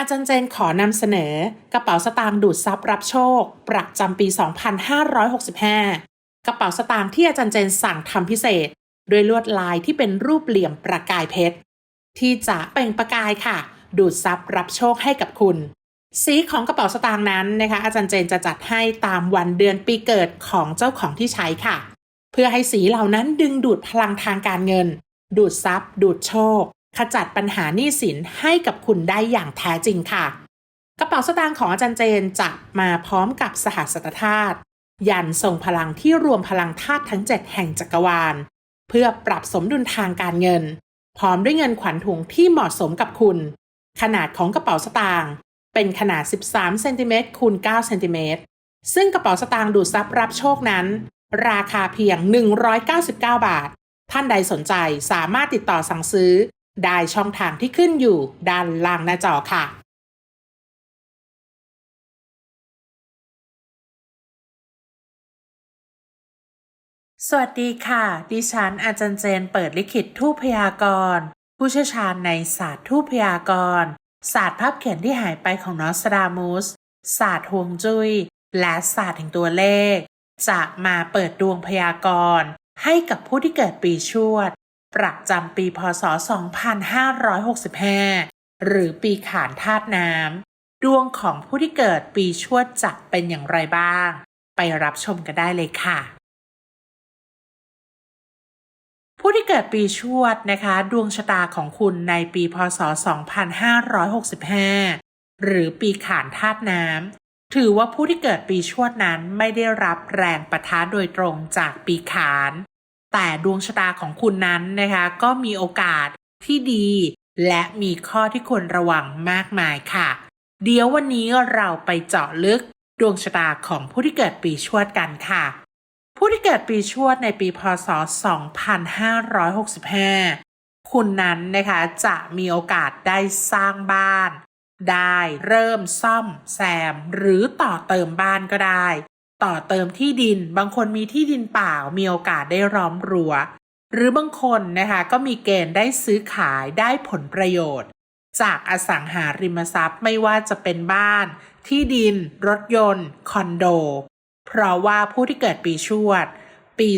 อาจารย์เจนขอนำเสนอกระเป๋าสตางค์ดูดซับรับโชค ประจำปี 2565 กระเป๋าสตางค์ที่อาจารย์เจนสั่งทำพิเศษ ด้วยลวดลายที่เป็นรูปเหลี่ยมประกายเพชร ที่จะเปล่งประกายค่ะ ดูดซับรับโชคให้กับคุณ สีของกระเป๋าสตางค์นั้นนะคะ อาจารย์เจนจะจัดให้ตามวันเดือนปีเกิดของเจ้าของที่ใช้ค่ะ เพื่อให้สีเหล่านั้นดึงดูดพลังทางการเงิน ดูดซับดูดโชค ขจัดปัญหาหนี้สินให้กับคุณได้อย่างแท้จริงค่ะ กระเป๋าสตางค์ของอาจารย์เจนจะมาพร้อมกับสหัสตธาตุยันทรงพลังที่รวมพลังธาตุทั้ง 7 แห่งจักรวาล เพื่อปรับสมดุลทางการเงิน พร้อมด้วยเงินขวัญถุงที่เหมาะสมกับคุณ ขนาดของกระเป๋าสตางค์เป็นขนาด 13 เซนติเมตรคูณ 9 เซนติเมตร ซึ่งกระเป๋าสตางค์ดูดซับรับโชคนั้น ราคาเพียง 199 บาท ท่านใดสนใจสามารถติดต่อสั่งซื้อ ได้ช่องทางที่ขึ้นอยู่ด้านล่างหน้าจอค่ะสวัสดีค่ะ ดิฉันอาจารย์เจนเปิดลิขิตทูพยากรณ์ ผู้เชี่ยวชาญในศาสตร์ทูพยากรณ์ศาสตร์ภาพเขียนที่หายไปของนอสตรามุสศาสตร์ฮวงจุย้ยและศาสตร์แห่งตัวเลข จะมาเปิดดวงพยากรณ์ให้กับผู้ที่เกิดปีชวด ประจำปีพศ 2565 หรือปีขานธาตุน้ำ ดวงของผู้ที่เกิดปีชวดจะเป็นอย่างไรบ้าง ไปรับชมกันได้เลยค่ะ ผู้ที่เกิดปีชวดนะคะ ดวงชะตาของคุณในปีพศ 2565 หรือปีขานธาตุน้ำ ถือว่าผู้ที่เกิดปีชวดนั้นไม่ได้รับแรงประทะโดยตรงจากปีขาน แต่ดวงชะตาของคุณนั้นนะคะ ก็มีโอกาสที่ดี และมีข้อที่ควรระวังมากมายค่ะ เดี๋ยววันนี้เราไปเจาะลึกดวงชะตาของผู้ที่เกิดปีชวดกันค่ะ ผู้ที่เกิดปีชวดในปีพศ 2565 คุณนั้นนะคะจะมีโอกาสได้สร้างบ้าน ได้เริ่มซ่อมแซมหรือต่อเติมบ้านก็ได้ ต่อเติมที่ดิน บางคนมีที่ดินเปล่ามีโอกาสได้ล้อมรั้ว หรือบางคนนะคะก็มีเกณฑ์ได้ซื้อขายได้ผลประโยชน์ จากอสังหาริมทรัพย์ไม่ว่าจะเป็นบ้าน ที่ดิน รถยนต์ คอนโด เพราะว่าผู้ที่เกิดปีชวด ปี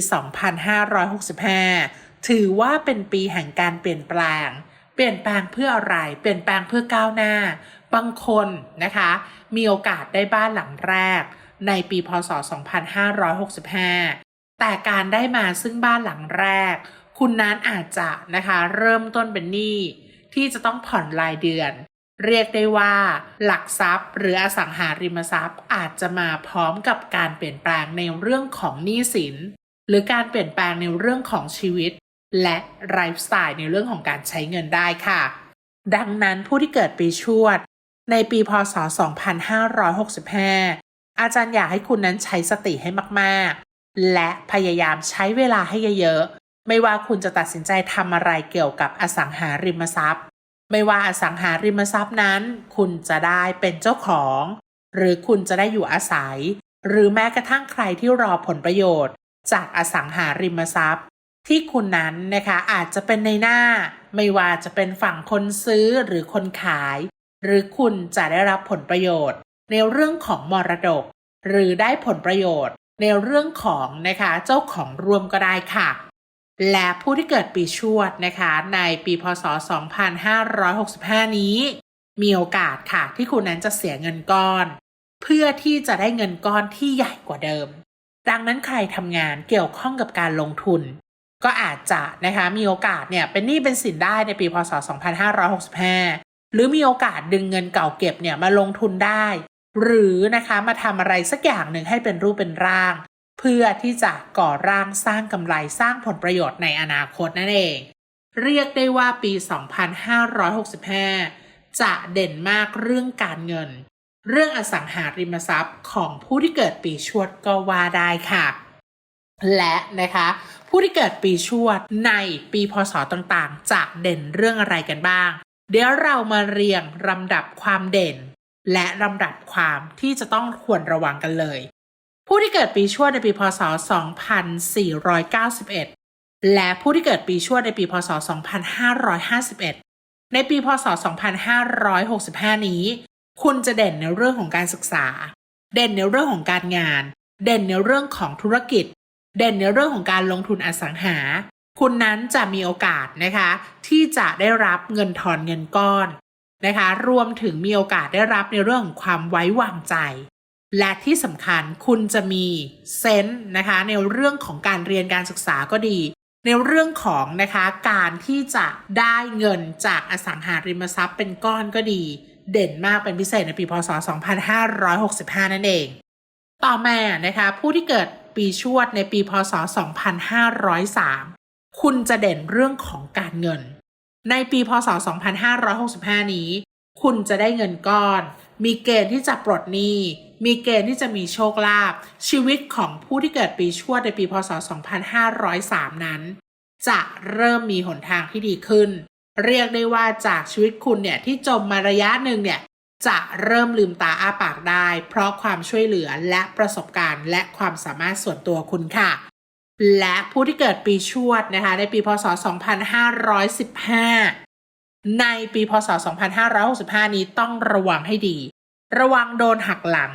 2565 ถือว่าเป็นปีแห่งการเปลี่ยนแปลง เปลี่ยนแปลงเพื่ออะไร เปลี่ยนแปลงเพื่อก้าวหน้า บางคนนะคะ มีโอกาสได้บ้านหลังแรก ในปีพศ 2565 แต่การได้มาซึ่งบ้านหลังแรก คุณนั้นอาจจะนะคะเริ่มต้นเป็นหนี้ที่จะต้องผ่อนรายเดือน เรียกได้ว่า หลักทรัพย์ หรืออสังหาริมทรัพย์อาจจะมาพร้อมกับการเปลี่ยนแปลงในเรื่องของหนี้สิน หรือการเปลี่ยนแปลงในเรื่องของชีวิต และไลฟ์สไตล์ในเรื่องของการใช้เงินได้ค่ะ ดังนั้นผู้ที่เกิดปีชวดในปีพศ 2565 อาจารย์อยากให้คุณนั้นใช้สติให้มาก ๆ และพยายามใช้เวลาให้เยอะๆ ไม่ว่าคุณจะตัดสินใจทำอะไรเกี่ยวกับอสังหาริมทรัพย์ ไม่ว่าอสังหาริมทรัพย์นั้น คุณจะได้เป็นเจ้าของ หรือคุณจะได้อยู่อาศัย หรือแม้กระทั่งใครที่รอผลประโยชน์ จากอสังหาริมทรัพย์ ที่คุณนั้นนะคะอาจจะเป็นในหน้า ไม่ว่าจะเป็นฝั่งคนซื้อหรือคนขาย หรือคุณจะได้รับผลประโยชน์ ในเรื่องของมรดก หรือได้ผลประโยชน์ ในเรื่องของนะคะเจ้าของร่วมก็ได้ค่ะ และผู้ที่เกิดปีชวดนะคะในปีพศ 2565 นี้ มีโอกาสค่ะที่คุณนั้นจะเสียเงินก้อน เพื่อที่จะได้เงินก้อนที่ใหญ่กว่าเดิม ดังนั้นใครทำงานเกี่ยวข้องกับการลงทุน ก็อาจจะนะคะมีโอกาสเนี่ยเป็นหนี้เป็นสินได้ในปีพศ 2565หรือมีโอกาสดึงเงินเก่าเก็บเนี่ยมาลงทุนได้ หรือนะคะมาทำอะไรสักอย่างหนึ่งให้เป็นรูปเป็นร่าง เพื่อที่จะก่อร่างสร้างกำไรสร้างผลประโยชน์ในอนาคตนั่นเอง เรียกได้ว่าปี 2565 จะเด่นมากเรื่องการเงิน เรื่องอสังหาริมทรัพย์ของผู้ที่เกิดปีชวดก็ว่าได้ค่ะ และนะคะผู้ที่เกิดปีชวดในปีพศต่างๆ จะเด่นเรื่องอะไรกันบ้าง เดี๋ยวเรามาเรียงลำดับความเด่น และลำดับความที่จะต้องควรระวังกันเลย ผู้ที่เกิดปีชวดในปีพศ 2491 และผู้ที่เกิดปีชวดในปีพศ 2551 ในปีพศ 2565 นี้ คุณจะเด่นในเรื่องของการศึกษา เด่นในเรื่องของการงาน เด่นในเรื่องของธุรกิจ เด่นในเรื่องของการลงทุนอสังหา คุณนั้นจะมีโอกาสนะคะ ที่จะได้รับเงินทอนเงินก้อน นะคะ รวมถึงมีโอกาสได้รับในเรื่องของความไว้วางใจ และที่สำคัญคุณจะมีเซนส์นะคะในเรื่องของการเรียนการศึกษาก็ดี ในเรื่องของนะคะการที่จะได้เงินจากอสังหาริมทรัพย์เป็นก้อนก็ดี เด่นมากเป็นพิเศษในปีพศ 2565 นั่นเอง ต่อมานะคะผู้ที่เกิดปีชวดในปีพศ 2503 คุณจะเด่นเรื่องของการเงิน ในปีพศ 2565 นี้ คุณจะได้เงินก้อน มีเกณฑ์ที่จะปลดหนี้ มีเกณฑ์ที่จะมีโชคลาภ ชีวิตของผู้ที่เกิดปีชวดในปีพศ 2503 นั้น จะเริ่มมีหนทางที่ดีขึ้น เรียกได้ว่าจากชีวิตคุณเนี่ยที่จมมาระยะหนึ่งเนี่ยจะเริ่มลืมตาอ้าปากได้ เพราะความช่วยเหลือและประสบการณ์ และความสามารถส่วนตัวคุณค่ะ และผู้ที่เกิดปีชวดนะคะในปีพศ 2515 ในปีพศ 2565 นี้ต้องระวังให้ดี ระวังโดนหักหลัง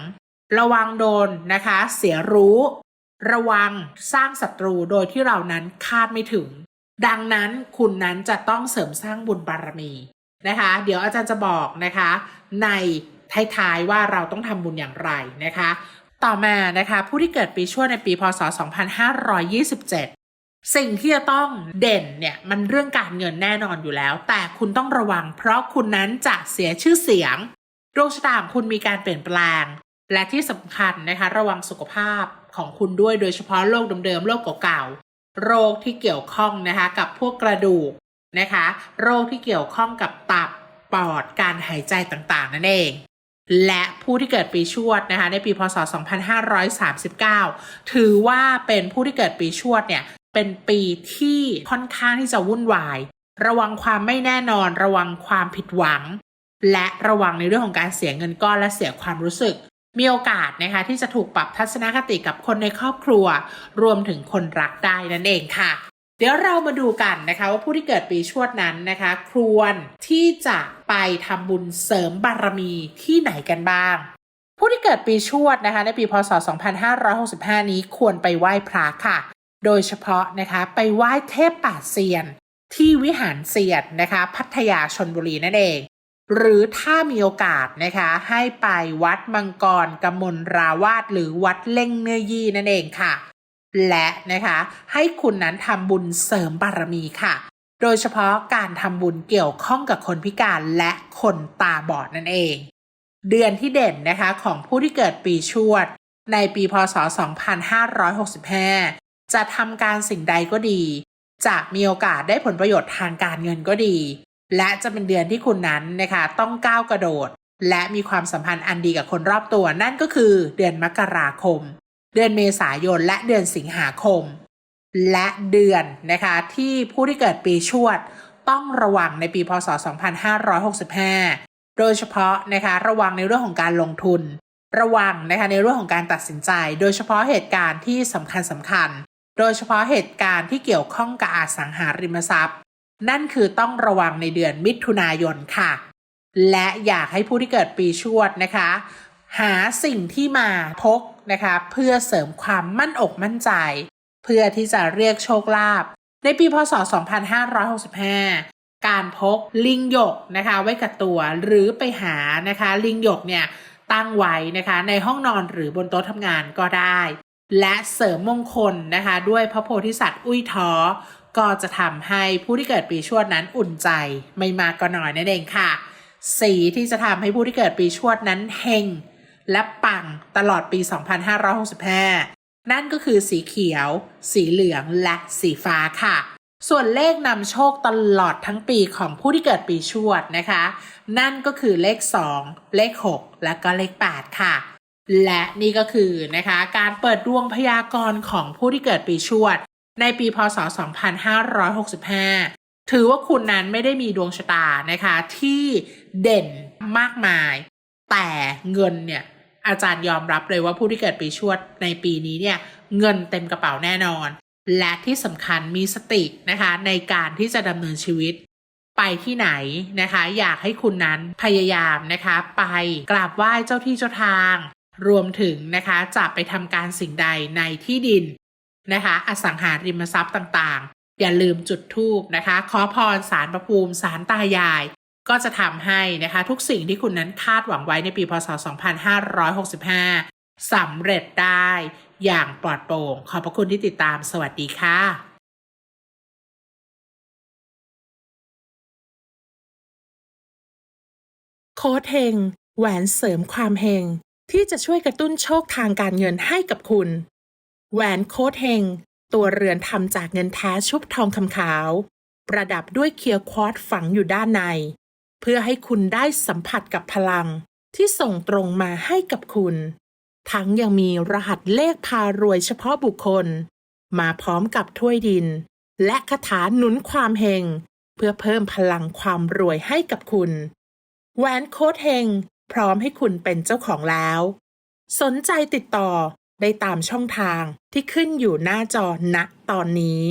ระวังโดนนะคะ เสียรู้ ระวังสร้างศัตรูโดยที่เรานั้นคาดไม่ถึง ดังนั้นคุณนั้นจะต้องเสริมสร้างบุญบารมีนะคะ เดี๋ยวอาจารย์จะบอกนะคะในท้ายๆว่าเราต้องทำบุญอย่างไรนะคะ ต่อมานะคะผู้ที่เกิดปีชวดในปีพศ 2527 สิ่งที่จะต้องเด่นเนี่ยมันเรื่องการเงินแน่นอนอยู่แล้ว แต่คุณต้องระวัง เพราะคุณนั้นจะเสียชื่อเสียงดวงชะตาของคุณมีการเปลี่ยนแปลง และที่สำคัญนะคะระวังสุขภาพของคุณด้วยโดยเฉพาะโรคเดิมๆโรคเก่าๆโรคที่เกี่ยวข้องนะคะกับพวกกระดูกนะคะ โรคที่เกี่ยวข้องกับตับปอดการหายใจต่างๆ นั่นเอง และผู้ที่เกิดปีชวดนะคะในปีพศ 2539 ถือว่าเป็นผู้ที่เกิดปีชวดเนี่ยเป็นปีที่ค่อนข้างที่จะวุ่นวาย ระวังความไม่แน่นอน ระวังความผิดหวัง และระวังในเรื่องของการเสียเงินก้อนและเสียความรู้สึก มีโอกาสนะคะที่จะถูกปรับทัศนคติกับคนในครอบครัว รวมถึงคนรักได้นั่นเองค่ะ เดี๋ยวเรามาดูกันนะคะว่าผู้ที่เกิดปีชวดนั้นนะคะ ควรที่จะไปทำบุญเสริมบารมีที่ไหนกันบ้าง ผู้ที่เกิดปีชวดนะคะในปีพศ 2565 นี้ควรไปไหว้พระค่ะ โดยเฉพาะนะคะไปไหว้เทพป่าเซียน ที่วิหารเซียนนะคะ พัทยาชนบุรีนั่นเอง หรือถ้ามีโอกาสนะคะให้ไปวัดมังกรกมลราวาสหรือวัดเล่งเนื้อยี่นั่นเองค่ะ และนะคะให้คุณนั้นทำบุญเสริมบารมีค่ะ โดยเฉพาะการทำบุญเกี่ยวข้องกับคนพิการและคนตาบอดนั่นเอง เดือนที่เด่นนะคะของผู้ที่เกิดปีชวด ในปีพศ 2565 จะทำการสิ่งใดก็ดี จะมีโอกาสได้ผลประโยชน์ทางการเงินก็ดี และจะเป็นเดือนที่คุณนั้นนะคะต้องก้าวกระโดด และมีความสัมพันธ์อันดีกับคนรอบตัวนั่นก็คือเดือนมกราคม เดือนเมษายนและเดือนสิงหาคม และเดือนนะคะที่ผู้ที่เกิดปีชวดต้องระวังในปีพศ 2565 โดยเฉพาะนะคะระวังในเรื่องของการลงทุน ระวังนะคะในเรื่องของการตัดสินใจ โดยเฉพาะเหตุการณ์ที่สำคัญสำคัญ โดยเฉพาะเหตุการณ์ที่เกี่ยวข้องกับอสังหาริมทรัพย์ นั่นคือต้องระวังในเดือนมิถุนายนค่ะ และอยากให้ผู้ที่เกิดปีชวดนะคะ หาสิ่งที่มาพก นะคะเพื่อเสริมความมั่นอกมั่นใจ เพื่อที่จะเรียกโชคลาภในปีพศ 2565 การพกลิงหยกนะคะไว้กับตัวหรือไปหานะคะลิงหยกเนี่ยตั้งไว้นะคะในห้องนอนหรือบนโต๊ะทำงานก็ได้ และเสริมมงคลนะคะด้วยพระโพธิสัตว์อุ้ยท้อก็จะทำให้ผู้ที่เกิดปีชวดนั้นอุ่นใจไม่มากก็น้อยนั่นเองค่ะ สีที่จะทำให้ผู้ที่เกิดปีชวดนั้นเฮง และปังตลอดปี 2565 นั่นก็คือสีเขียว สีเหลืองและสีฟ้าค่ะ ส่วนเลขนำโชคตลอดทั้งปีของผู้ที่เกิดปีชวดนะคะ นั่นก็คือเลข 2 เลข 6 และก็เลข 8 ค่ะ และนี่ก็คือนะคะการเปิดดวงพยากรณ์ของผู้ที่เกิดปีชวด ในปีพศ 2565ถือว่าคุณนั้นไม่ได้มีดวงชะตานะคะที่เด่นมากมาย แต่เงินเนี่ย อาจารย์ยอมรับเลยว่าผู้ที่เกิดปีชวดในปีนี้เนี่ยเงินเต็มกระเป๋าแน่นอน และที่สำคัญมีสตินะคะในการที่จะดำเนินชีวิต ไปที่ไหนนะคะ อยากให้คุณนั้นพยายามนะคะ ไปกราบไหว้เจ้าที่เจ้าทาง รวมถึงนะคะจะไปทำการสิ่งใดในที่ดินนะคะ อสังหาริมทรัพย์ต่างๆ อย่าลืมจุดธูปนะคะ ขอพรสารประภูมิสารตายาย ก็จะทำให้นะคะทุกสิ่งที่คุณนั้นคาดหวังไว้ในปีพศ 2565สำเร็จได้อย่างปลอดโปร่ง ขอบพระคุณที่ติดตาม สวัสดีค่ะโค้ดเฮงแหวนเสริมความเฮงที่จะช่วยกระตุ้นโชคทางการเงินให้กับคุณ แหวนโค้ดเฮงตัวเรือนทำจากเงินแท้ชุบทองคำขาว ประดับด้วยเคียร์ควอตฝังอยู่ด้านใน เพื่อให้คุณได้สัมผัสกับพลังที่ส่งตรงมาให้กับคุณ ทั้งยังมีรหัสเลขพารวยเฉพาะบุคคล มาพร้อมกับถ้วยดิน และคาถาหนุนความเฮงเพื่อเพิ่มพลังความรวยให้กับคุณแหวนโค้ดเฮงพร้อมให้คุณเป็นเจ้าของแล้ว สนใจติดต่อได้ตามช่องทางที่ขึ้นอยู่หน้าจอณตอนนี้